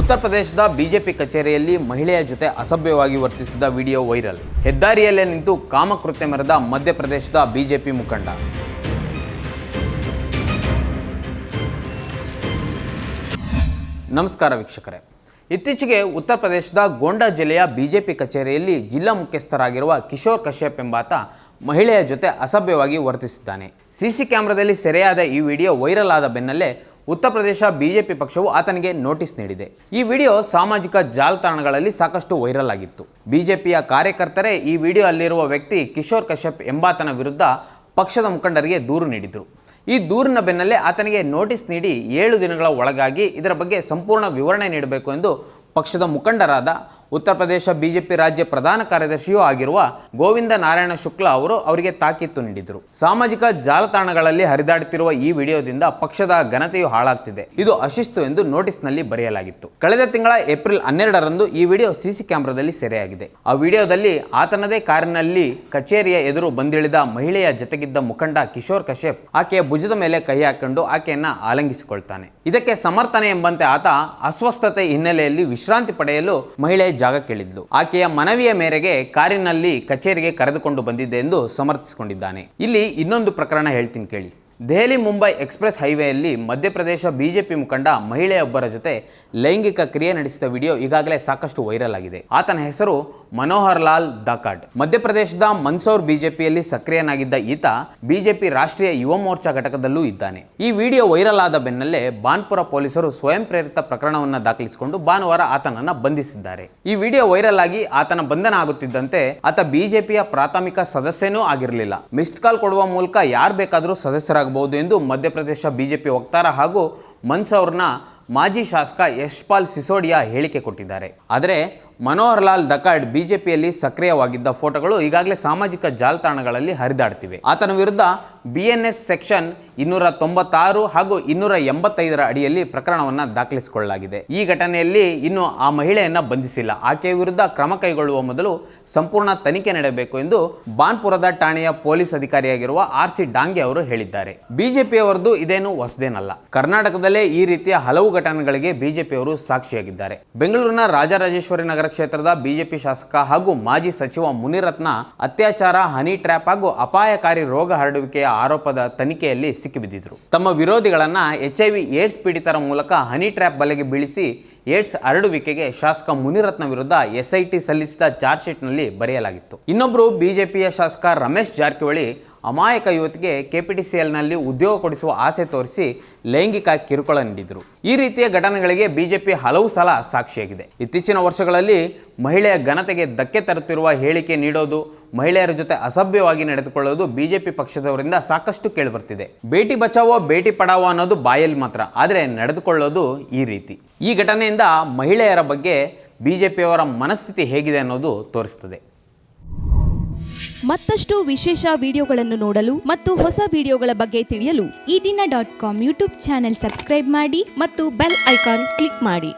ಉತ್ತರ ಪ್ರದೇಶದ ಬಿಜೆಪಿ ಕಚೇರಿಯಲ್ಲಿ ಮಹಿಳೆಯ ಜೊತೆ ಅಸಭ್ಯವಾಗಿ ವರ್ತಿಸಿದ ವಿಡಿಯೋ ವೈರಲ್. ಹೆದ್ದಾರಿಯಲ್ಲೇ ನಿಂತು ಕಾಮಕೃತ್ಯ ಮೆರೆದ ಮಧ್ಯಪ್ರದೇಶದ ಬಿಜೆಪಿ ಮುಖಂಡ. ನಮಸ್ಕಾರ ವೀಕ್ಷಕರೇ. ಇತ್ತೀಚೆಗೆ ಉತ್ತರ ಪ್ರದೇಶದ ಗೋಂಡಾ ಜಿಲ್ಲೆಯ ಬಿಜೆಪಿ ಕಚೇರಿಯಲ್ಲಿ ಜಿಲ್ಲಾ ಮುಖ್ಯಸ್ಥರಾಗಿರುವ ಕಿಶೋರ್ ಕಶ್ಯಪ್ ಎಂಬಾತ ಮಹಿಳೆಯ ಜೊತೆ ಅಸಭ್ಯವಾಗಿ ವರ್ತಿಸಿದ್ದಾನೆ. ಸಿಸಿ ಕ್ಯಾಮೆರಾದಲ್ಲಿ ಸೆರೆಯಾದ ಈ ವಿಡಿಯೋ ವೈರಲ್ ಆದ ಬೆನ್ನಲ್ಲೇ ಉತ್ತರ ಪ್ರದೇಶ ಬಿಜೆಪಿ ಪಕ್ಷವು ಆತನಿಗೆ ನೋಟಿಸ್ ನೀಡಿದೆ. ಈ ವಿಡಿಯೋ ಸಾಮಾಜಿಕ ಜಾಲತಾಣಗಳಲ್ಲಿ ಸಾಕಷ್ಟು ವೈರಲ್ ಆಗಿತ್ತು. ಬಿಜೆಪಿಯ ಕಾರ್ಯಕರ್ತರೇ ಈ ವಿಡಿಯೋ ಅಲ್ಲಿರುವ ವ್ಯಕ್ತಿ ಕಿಶೋರ್ ಕಶ್ಯಪ್ ಎಂಬಾತನ ವಿರುದ್ಧ ಪಕ್ಷದ ಮುಖಂಡರಿಗೆ ದೂರು ನೀಡಿದರು. ಈ ದೂರಿನ ಬೆನ್ನಲ್ಲೇ ಆತನಿಗೆ ನೋಟಿಸ್ ನೀಡಿ ಏಳು ದಿನಗಳ ಒಳಗಾಗಿ ಇದರ ಬಗ್ಗೆ ಸಂಪೂರ್ಣ ವಿವರಣೆ ನೀಡಬೇಕು ಎಂದು ಪಕ್ಷದ ಮುಖಂಡರಾದ ಉತ್ತರ ಪ್ರದೇಶ ಬಿಜೆಪಿ ರಾಜ್ಯ ಪ್ರಧಾನ ಕಾರ್ಯದರ್ಶಿಯೂ ಆಗಿರುವ ಗೋವಿಂದ ನಾರಾಯಣ ಶುಕ್ಲಾ ಅವರು ಅವರಿಗೆ ತಾಕೀತು ನೀಡಿದರು. ಸಾಮಾಜಿಕ ಜಾಲತಾಣಗಳಲ್ಲಿ ಹರಿದಾಡುತ್ತಿರುವ ಈ ವಿಡಿಯೋದಿಂದ ಪಕ್ಷದ ಘನತೆಯು ಹಾಳಾಗ್ತಿದೆ. ಇದು ಅಶಿಸ್ತು ಎಂದು ನೋಟಿಸ್ನಲ್ಲಿ ಬರೆಯಲಾಗಿತ್ತು. ಕಳೆದ ತಿಂಗಳ ಏಪ್ರಿಲ್ ಹನ್ನೆರಡರಂದು ಈ ವಿಡಿಯೋ ಸಿಸಿ ಕ್ಯಾಮೆರಾದಲ್ಲಿ ಸೆರೆಯಾಗಿದೆ. ಆ ವಿಡಿಯೋದಲ್ಲಿ ಆತನದೇ ಕಾರಿನಲ್ಲಿ ಕಚೇರಿಯ ಎದುರು ಬಂದಿಳಿದ ಮಹಿಳೆಯ ಜತೆಗಿದ್ದ ಮುಖಂಡ ಕಿಶೋರ್ ಕಶ್ಯಪ್ ಆಕೆಯ ಭುಜದ ಮೇಲೆ ಕೈ ಹಾಕೊಂಡು ಆಕೆಯನ್ನ ಆಲಂಗಿಸಿಕೊಳ್ತಾನೆ. ಇದಕ್ಕೆ ಸಮರ್ಥನೆ ಎಂಬಂತೆ ಆತ ಅಸ್ವಸ್ಥತೆ ಹಿನ್ನೆಲೆಯಲ್ಲಿ ವಿಶ್ರಾಂತಿ ಪಡೆಯಲು ಮಹಿಳೆ ಜಾಗ ಕೇಳಿದ್ಲು. ಆಕೆಯ ಮನವಿಯ ಮೇರೆಗೆ ಕಾರಿನಲ್ಲಿ ಕಚೇರಿಗೆ ಕರೆದುಕೊಂಡು ಬಂದಿದ್ದೆ ಎಂದು ಸಮರ್ಥಿಸಿಕೊಂಡಿದ್ದಾನೆ. ಇಲ್ಲಿ ಇನ್ನೊಂದು ಪ್ರಕರಣ ಹೇಳ್ತೀನಿ ಕೇಳಿ. ದೆಹಲಿ ಮುಂಬೈ ಎಕ್ಸ್ಪ್ರೆಸ್ ಹೈವೇಯಲ್ಲಿ ಮಧ್ಯಪ್ರದೇಶ ಬಿಜೆಪಿ ಮುಖಂಡ ಮಹಿಳೆಯೊಬ್ಬರ ಜೊತೆ ಲೈಂಗಿಕ ಕ್ರಿಯೆ ನಡೆಸಿದ ವಿಡಿಯೋ ಈಗಾಗಲೇ ಸಾಕಷ್ಟು ವೈರಲ್ ಆಗಿದೆ. ಆತನ ಹೆಸರು ಮನೋಹರ್ ಲಾಲ್ ದಾಕಾಡ್ ಮಧ್ಯಪ್ರದೇಶದ ಮನ್ಸೌರ್ ಬಿಜೆಪಿಯಲ್ಲಿ ಸಕ್ರಿಯನಾಗಿದ್ದ ಈತ ಬಿಜೆಪಿ ರಾಷ್ಟ್ರೀಯ ಯುವ ಮೋರ್ಚಾ ಘಟಕದಲ್ಲೂ ಇದ್ದಾನೆ. ಈ ವಿಡಿಯೋ ವೈರಲ್ ಆದ ಬೆನ್ನಲ್ಲೇ ಬಾನ್ಪುರ ಪೊಲೀಸರು ಸ್ವಯಂ ಪ್ರೇರಿತ ಪ್ರಕರಣವನ್ನು ದಾಖಲಿಸಿಕೊಂಡು ಭಾನುವಾರ ಆತನನ್ನ ಬಂಧಿಸಿದ್ದಾರೆ. ಈ ವಿಡಿಯೋ ವೈರಲ್ ಆಗಿ ಆತನ ಬಂಧನ ಆಗುತ್ತಿದ್ದಂತೆ ಆತ ಬಿಜೆಪಿಯ ಪ್ರಾಥಮಿಕ ಸದಸ್ಯನೂ ಆಗಿರಲಿಲ್ಲ. ಮಿಸ್ಡ್ ಕಾಲ್ ಕೊಡುವ ಮೂಲಕ ಯಾರು ಬೇಕಾದರೂ ಸದಸ್ಯರಾಗಬಹುದು ಎಂದು ಮಧ್ಯಪ್ರದೇಶ ಬಿಜೆಪಿ ವಕ್ತಾರ ಹಾಗೂ ಮನ್ಸೌರ್ನ ಮಾಜಿ ಶಾಸಕ ಯಶ್ಪಾಲ್ ಸಿಸೋಡಿಯಾ ಹೇಳಿಕೆ ಕೊಟ್ಟಿದ್ದಾರೆ. ಆದರೆ ಮನೋಹರ್ ಲಾಲ್ ದಕಾಡ್ ಬಿಜೆಪಿಯಲ್ಲಿ ಸಕ್ರಿಯವಾಗಿದ್ದ ಫೋಟೋಗಳು ಈಗಾಗಲೇ ಸಾಮಾಜಿಕ ಜಾಲತಾಣಗಳಲ್ಲಿ ಹರಿದಾಡ್ತಿವೆ. ಆತನ ವಿರುದ್ಧ ಬಿಎನ್ಎಸ್ ಸೆಕ್ಷನ್ ಇನ್ನೂರ ತೊಂಬತ್ತಾರು ಹಾಗೂ ಇನ್ನೂರ ಎಂಬತ್ತೈದರ ಅಡಿಯಲ್ಲಿ ಪ್ರಕರಣವನ್ನು ದಾಖಲಿಸಿಕೊಳ್ಳಲಾಗಿದೆ. ಈ ಘಟನೆಯಲ್ಲಿ ಇನ್ನು ಆ ಮಹಿಳೆಯನ್ನು ಬಂಧಿಸಿಲ್ಲ. ಆಕೆಯ ವಿರುದ್ಧ ಕ್ರಮ ಕೈಗೊಳ್ಳುವ ಮೊದಲು ಸಂಪೂರ್ಣ ತನಿಖೆ ನಡೆಯಬೇಕು ಎಂದು ಬಾನ್ಪುರದ ಠಾಣೆಯ ಪೊಲೀಸ್ ಅಧಿಕಾರಿಯಾಗಿರುವ ಆರ್ ಸಿ ಡಾಂಗೆ ಅವರು ಹೇಳಿದ್ದಾರೆ. ಬಿಜೆಪಿಯವರದ್ದು ಇದೇನು ಹೊಸದೇನಲ್ಲ. ಕರ್ನಾಟಕದಲ್ಲೇ ಈ ರೀತಿಯ ಹಲವು ಘಟನೆಗಳಿಗೆ ಬಿಜೆಪಿಯವರು ಸಾಕ್ಷಿಯಾಗಿದ್ದಾರೆ. ಬೆಂಗಳೂರಿನ ರಾಜರಾಜೇಶ್ವರಿ ನಗರ ಕ್ಷೇತ್ರದ ಬಿಜೆಪಿ ಶಾಸಕ ಹಾಗೂ ಮಾಜಿ ಸಚಿವ ಮುನಿರತ್ನ ಅತ್ಯಾಚಾರ, ಹನಿ ಟ್ರ್ಯಾಪ್ ಹಾಗೂ ಅಪಾಯಕಾರಿ ರೋಗ ಹರಡುವಿಕೆಯ ಆರೋಪದ ತನಿಖೆಯಲ್ಲಿ ಸಿಕ್ಕಿಬಿದ್ದಿದ್ರು. ತಮ್ಮ ವಿರೋಧಿಗಳನ್ನ ಎಚ್ಐವಿ ಏಡ್ಸ್ ಪೀಡಿತರ ಮೂಲಕ ಹನಿ ಟ್ರ್ಯಾಪ್ ಬಲೆಗೆ ಬೀಳಿಸಿ ಏಡ್ಸ್ ಹರಡುವಿಕೆಗೆ ಶಾಸಕ ಮುನಿರತ್ನ ವಿರುದ್ಧ ಎಸ್ಐಟಿ ಸಲ್ಲಿಸಿದ ಚಾರ್ಜ್ ಶೀಟ್ನಲ್ಲಿ ಬರೆಯಲಾಗಿತ್ತು. ಇನ್ನೊಬ್ಬರು ಬಿಜೆಪಿಯ ಶಾಸಕ ರಮೇಶ್ ಜಾರಕಿಹೊಳಿ ಅಮಾಯಕ ಯುವತಿಗೆ ಕೆಪಿಟಿಸಿಎಲ್ನಲ್ಲಿ ಉದ್ಯೋಗ ಕೊಡಿಸುವ ಆಸೆ ತೋರಿಸಿ ಲೈಂಗಿಕ ಕಿರುಕುಳ ನೀಡಿದರು. ಈ ರೀತಿಯ ಘಟನೆಗಳಿಗೆ ಬಿಜೆಪಿ ಹಲವು ಸಲ ಸಾಕ್ಷಿಯಾಗಿದೆ. ಇತ್ತೀಚಿನ ವರ್ಷಗಳಲ್ಲಿ ಮಹಿಳೆಯ ಘನತೆಗೆ ಧಕ್ಕೆ ತರುತ್ತಿರುವ ಹೇಳಿಕೆ ನೀಡೋದು ಮಹಿಳೆಯರ ಜೊತೆ ಅಸಭ್ಯವಾಗಿ ನಡೆದುಕೊಳ್ಳೋದು ಬಿಜೆಪಿ ಪಕ್ಷದವರಿಂದ ಸಾಕಷ್ಟು ಕೇಳಿಬರ್ತಿದೆ. ಬೇಟಿ ಬಚಾವೋ, ಬೇಟಿ ಪಡಾವೋ ಅನ್ನೋದು ಬಾಯಲ್ಲಿ ಮಾತ್ರ, ಆದರೆ ನಡೆದುಕೊಳ್ಳೋದು ಈ ರೀತಿ. ಈ ಘಟನೆಯಿಂದ ಮಹಿಳೆಯರ ಬಗ್ಗೆ ಬಿಜೆಪಿಯವರ ಮನಸ್ಥಿತಿ ಹೇಗಿದೆ ಅನ್ನೋದು ತೋರಿಸ್ತದೆ. ಮತ್ತಷ್ಟು ವಿಶೇಷ ವಿಡಿಯೋಗಳನ್ನು ನೋಡಲು ಮತ್ತು ಹೊಸ ವಿಡಿಯೋಗಳ ಬಗ್ಗೆ ತಿಳಿಯಲು Eedina dot com YouTube channel subscribe ಮಾಡಿ ಮತ್ತು ಬೆಲ್ ಐಕಾನ್ ಕ್ಲಿಕ್ ಮಾಡಿ.